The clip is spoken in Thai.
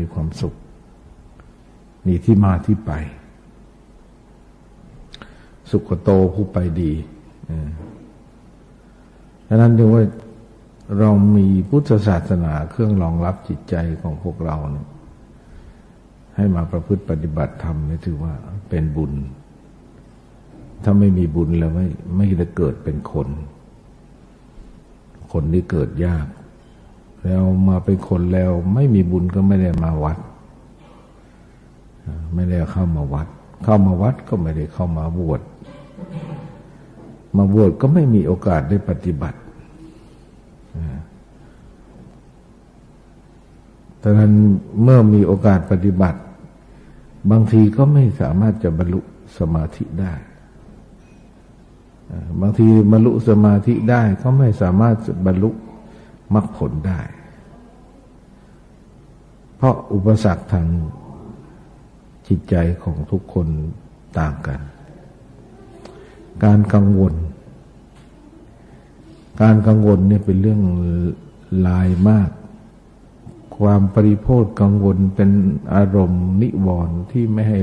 มีความสุข มีที่มาที่ไป สุขโตผู้ไปดีดังนั้นจึงว่าเรามีพุทธศาสนาเครื่องรองรับจิตใจของพวกเราเนี่ยให้มาประพฤติปฏิบัติธรรมนี่ถือว่าเป็นบุญ ถ้าไม่มีบุญแล้วไม่ไม่ได้เกิดเป็นคน คนที่เกิดยาก แล้วมาเป็นคนแล้วไม่มีบุญก็ไม่ได้มาวัด ไม่ได้เข้ามาวัด เข้ามาวัดก็ไม่ได้เข้ามาบวช มาบวชก็ไม่มีโอกาสได้ปฏิบัติดังนั้นเมื่อมีโอกาสปฏิบัติ บางทีก็ไม่สามารถจะบรรลุสมาธิได้บางทีบรรลุสมาธิได้ก็ไม่สามารถบรรลุ มรรคผลได้ เพราะอุปสรรคทางจิตใจของทุกคนต่างกัน การกังวล การกังวลเนี่ยเป็นเรื่องลายมาก ความปริโภทกังวลเป็นอารมณ์นิวรณ์ที่ไม่ให้